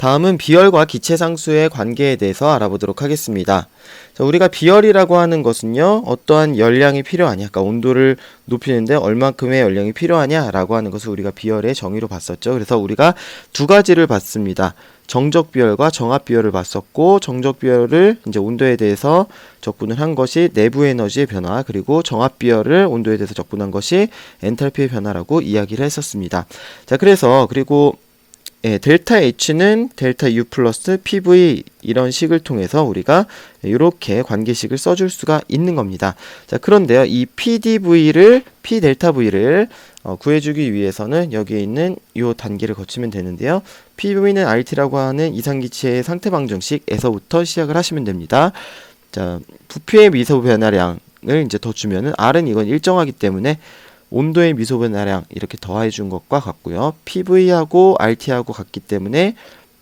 다음은 비열과 기체 상수의 관계에 대해서 알아보도록 하겠습니다. 자, 우리가 비열이라고 하는 것은요, 어떠한 열량이 필요하냐, 그러니까 온도를 높이는데 얼만큼의 열량이 필요하냐라고 하는 것을 우리가 비열의 정의로 봤었죠. 그래서 우리가 두 가지를 봤습니다. 정적 비열과 정압 비열을 봤었고, 정적 비열을 이제 온도에 대해서 적분을 한 것이 내부 에너지의 변화, 그리고 정압 비열을 온도에 대해서 적분한 것이 엔탈피의 변화라고 이야기를 했었습니다. 자, 그래서 그리고 예, 델타 H는 델타 U 플러스 PV 이런 식을 통해서 우리가 이렇게 관계식을 써줄 수가 있는 겁니다. 자, 그런데요, 이 PDV를, P 델타 V를 어, 구해주기 위해서는 여기에 있는 이 단계를 거치면 되는데요. PV는 RT라고 하는 이상기체의 상태 방정식에서부터 시작을 하시면 됩니다. 자, 부피의 미소 변화량을 이제 더 주면은 R은 이건 일정하기 때문에 온도의 미소 변화량 이렇게 더해 준 것과 같고요. PV하고 RT하고 같기 때문에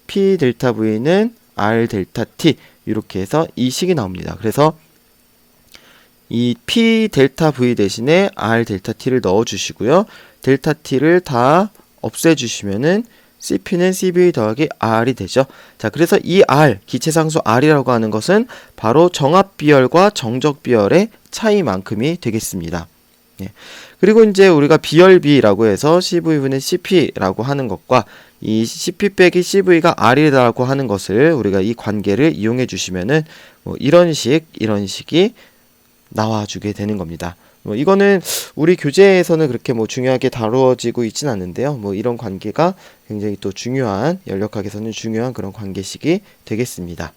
P 델타 V는 R 델타 T 이렇게 해서 이 식이 나옵니다. 그래서 이 P 델타 V 대신에 R 델타 T를 넣어 주시고요. 델타 T를 다 없애 주시면은 CP는 CV 더하기 R이 되죠. 자, 그래서 이 R, 기체상수 R이라고 하는 것은 바로 정압 비열과 정적 비열의 차이만큼이 되겠습니다. 예. 그리고 이제 우리가 비열비라고 해서 CV분의 CP라고 하는 것과 이 CP 빼기 CV가 R이라고 하는 것을 우리가 이 관계를 이용해 주시면은 뭐 이런 식, 이런 식이 나와주게 되는 겁니다. 뭐 이거는 우리 교재에서는 그렇게 뭐 중요하게 다루어지고 있진 않는데요. 뭐 이런 관계가 굉장히 또 중요한 연력학에서는 중요한 그런 관계식이 되겠습니다.